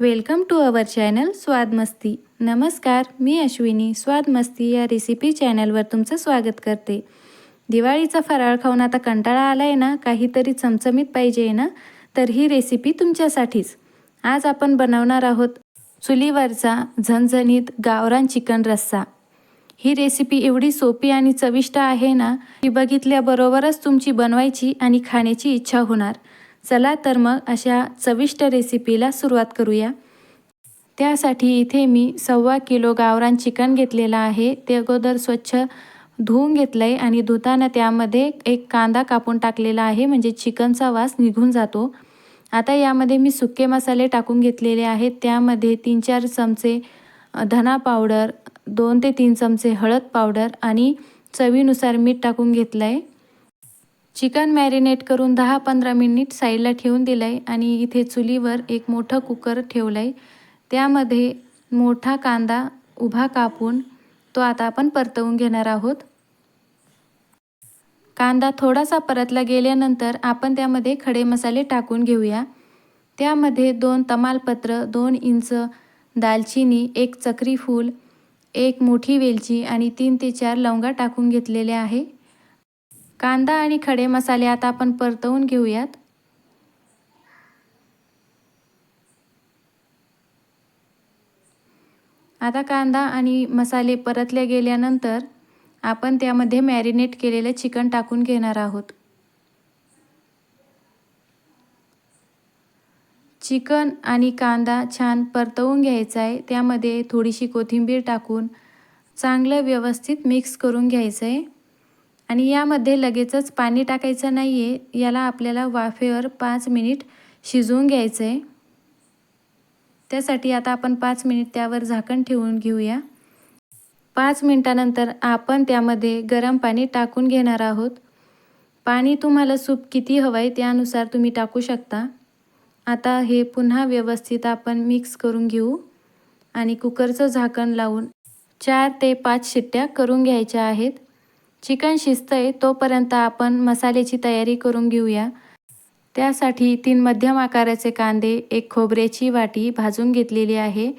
Welcome to our channel Swadmasti नमस्कार मी अश्विनी. स्वादमस्ती या रेसिपी चॅनलवर तुमचं स्वागत करते. दिवाळीचा फराळ खाऊन आता कंटाळा आला आहे ना? काहीतरी चमचमीत पाहिजे ना? तर ही रेसिपी तुमच्यासाठीच. आज आपण बनवणार आहोत चुलीवरचा झणझणीत गावरान चिकन रस्सा. ही रेसिपी एवढी सोपी आणि चविष्ट आहे ना की बघितल्याबरोबरच तुमची बनवायची आणि खाण्याची इच्छा होणार. चला तर मग अशा चविष्ट रेसिपीला सुरुवात करूया. त्यासाठी इथे मी सव्वा किलो गावरान चिकन घेतलेलं आहे. ते अगोदर स्वच्छ धुवून घेतलं आहे आणि धुताना त्यामध्ये एक कांदा कापून टाकलेला आहे म्हणजे चिकनचा वास निघून जातो. आता यामध्ये मी सुके मसाले टाकून घेतलेले आहेत. त्यामध्ये तीन चार चमचे धना पावडर दोन ते तीन चमचे हळद पावडर आणि चवीनुसार मीठ टाकून घेतलं आहे चिकन मॅरिनेट करून दहा पंधरा मिनिट साईडला ठेवून दिलं आहे आणि इथे चुलीवर एक मोठं कुकर ठेवलं आहे त्यामध्ये मोठा कांदा उभा कापून तो आता आपण परतवून घेणार आहोत. कांदा थोडासा परतला गेल्यानंतर आपण त्यामध्ये खडे मसाले टाकून घेऊया. त्यामध्ये दोन तमालपत्र दोन इंच दालचिनी एक चक्री फूल एक मोठी वेलची आणि तीन ते चार लवंगा टाकून घेतलेले आहे. कांदा आणि खडे मसाले आता आपण परतवून घेऊयात. आता कांदा आणि मसाले परतले गेल्यानंतर आपण त्यामध्ये मॅरिनेट केलेले चिकन टाकून घेणार आहोत. चिकन आणि कांदा छान परतवून घ्यायचा आहे. त्यामध्ये थोडीशी कोथिंबीर टाकून चांगलं व्यवस्थित मिक्स करून घ्यायचं आहे. आणि यामध्ये लगेचच पाणी टाकायचं नाही आहे याला आपल्याला वाफेवर पाच मिनिट शिजवून घ्यायचं आहे त्यासाठी आता आपण पाच मिनिट त्यावर झाकण ठेवून घेऊया. पाच मिनटानंतर आपण त्यामध्ये गरम पाणी टाकून घेणार आहोत. पाणी तुम्हाला सूप किती हवं आहे त्यानुसार तुम्ही टाकू शकता. आता हे पुन्हा व्यवस्थित आपण मिक्स करून घेऊ आणि कुकरचं झाकण लावून चार ते पाच शिट्ट्या करून घ्यायच्या आहेत. चिकन आहे तोपर्यंत आपण मसाल्याची तयारी करून घेऊया. त्यासाठी तीन मध्यम आकाराचे कांदे एक खोबऱ्याची वाटी भाजून घेतलेली आहे.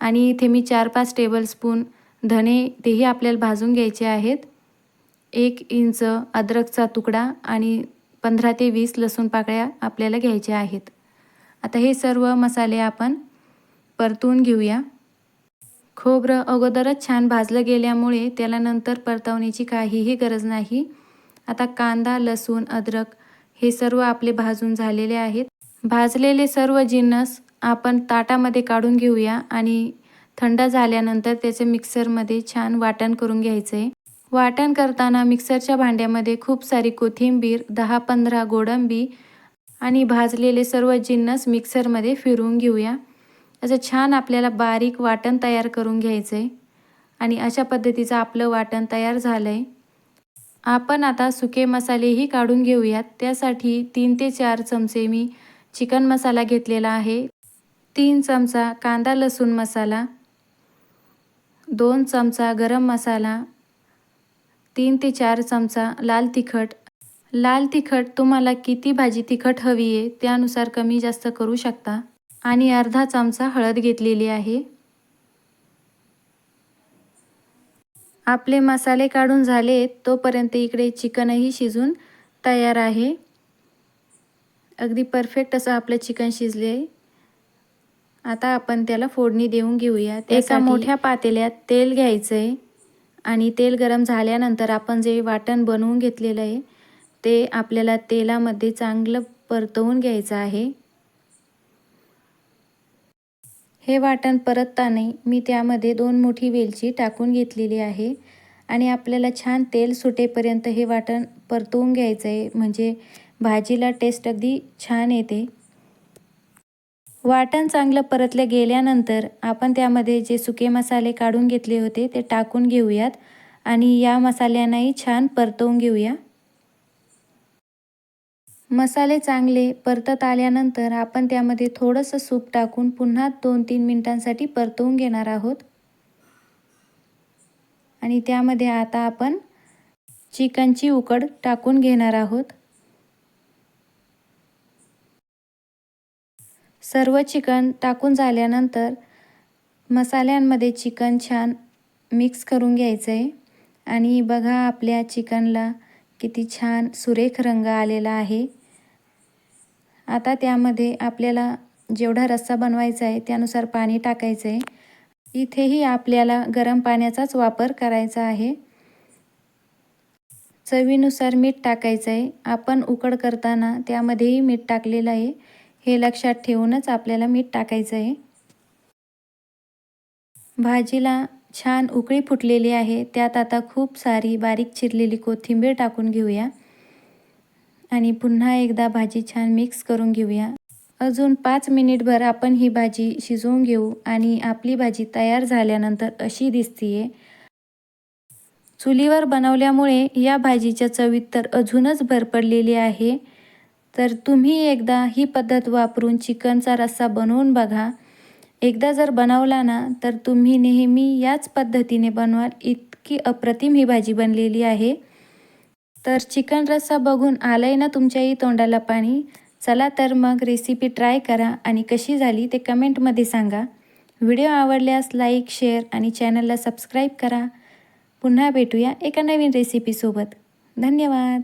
आणि इथे मी चार पाच टेबलस्पून धणे तेही आपल्याला भाजून घ्यायचे आहेत. एक इंच अद्रकचा तुकडा आणि पंधरा ते वीस लसूण पाकळ्या आपल्याला घ्यायच्या आहेत. आता हे सर्व मसाले आपण परतून घेऊया. खोबरं अगोदरच छान भाजलं गेल्यामुळे त्याला नंतर परतवण्याची काहीही गरज नाही. आता कांदा लसूण अद्रक हे सर्व आपले भाजून झालेले आहेत. भाजलेले सर्व जिन्नस आपण ताटामध्ये काढून घेऊया आणि थंड झाल्यानंतर त्याचे मिक्सरमध्ये छान वाटण करून घ्यायचं. आहे वाटण करताना मिक्सरच्या भांड्यामध्ये खूप सारी कोथिंबीर दहा पंधरा गोडंबी आणि भाजलेले सर्व जिन्नस मिक्सरमध्ये फिरवून घेऊया. असं छान आपल्याला बारीक वाटण तयार करून घ्यायचं आहे आणि अशा पद्धतीचं आपलं वाटण तयार झालं आहे आपण आता सुके मसालेही काढून घेऊयात. त्यासाठी तीन ते चार चमचे मी चिकन मसाला घेतलेला आहे. तीन चमचा कांदा लसूण मसाला. दोन चमचा गरम मसाला. तीन ते चार चमचा लाल तिखट. लाल तिखट तुम्हाला किती भाजी तिखट हवी आहे त्यानुसार कमी जास्त करू शकता. आणि अर्धा चमचा हळद घेतलेली आहे. आपले मसाले काढून झाले तोपर्यंत इकडे चिकनही शिजून तयार आहे. अगदी परफेक्ट असं आपलं चिकन शिजले. आता आपण त्याला फोडणी देऊन घेऊया. एका मोठ्या पातेल्यात तेल घ्यायचं आहे आणि तेल गरम झाल्यानंतर आपण जे वाटण बनवून घेतलेलं आहे ते आपल्याला तेलामध्ये चांगलं परतवून घ्यायचं आहे. हे वाटण परतताना मी त्यामध्ये दोन मोठी वेलची टाकून घेतलेली आहे आणि आपल्याला छान तेल सुटेपर्यंत हे वाटण परतवून घ्यायचं आहे म्हणजे भाजीला टेस्ट अगदी छान येते. वाटण चांगलं परतले गेल्यानंतर आपण त्यामध्ये जे सुके मसाले काढून घेतले होते ते टाकून घेऊयात आणि या मसाल्यांनाही छान परतवून घेऊया. मसाले चांगले परतत आल्यानंतर आपण त्यामध्ये थोडंसं सूप टाकून पुन्हा दोन तीन मिनटांसाठी परतवून घेणार आहोत. आणि त्यामध्ये आता आपण चिकनची उकड टाकून घेणार आहोत. सर्व चिकन टाकून झाल्यानंतर मसाल्यांमध्ये चिकन छान मिक्स करून घ्यायचं आहे आणि बघा आपल्या चिकनला किती छान सुरेख रंग आलेला आहे. आता त्यामध्ये आपल्याला जेवढा रस्सा बनवायचा आहे त्यानुसार पाणी टाकायचं आहे इथेही आपल्याला गरम पाण्याचाच वापर करायचा आहे. चवीनुसार मीठ टाकायचं आहे आपण उकड करताना त्यामध्येही मीठ टाकलेलं आहे. हे लक्षात ठेवूनच आपल्याला मीठ टाकायचं आहे भाजीला छान उकळी फुटलेली आहे. त्यात आता खूप सारी बारीक चिरलेली कोथिंबीर टाकून घेऊया. आणि पुन्हा एकदा भाजी छान मिक्स करून घेऊया. अजून पाच मिनिटभर आपण ही भाजी शिजवून घेऊ आणि आपली भाजी तयार झाल्यानंतर अशी दिसतीये. चुलीवर बनवल्यामुळे या भाजीच्या चवीत तर अजूनच भर पडलेली आहे. तर तुम्ही एकदा ही पद्धत वापरून चिकनचा रस्सा बनवून बघा. एकदा जर बनवला ना तर तुम्ही नेहमी याच पद्धतीने बनवाल. इतकी अप्रतिम ही भाजी बनलेली आहे. तर चिकन रस्सा बघून आलंय ना तुमच्याही तोंडाला पाणी? चला तर मग रेसिपी ट्राय करा आणि कशी झाली ते कमेंटमध्ये सांगा. व्हिडिओ आवडल्यास लाईक शेअर आणि चॅनलला सबस्क्राईब करा. पुन्हा भेटूया एका नवीन रेसिपीसोबत धन्यवाद!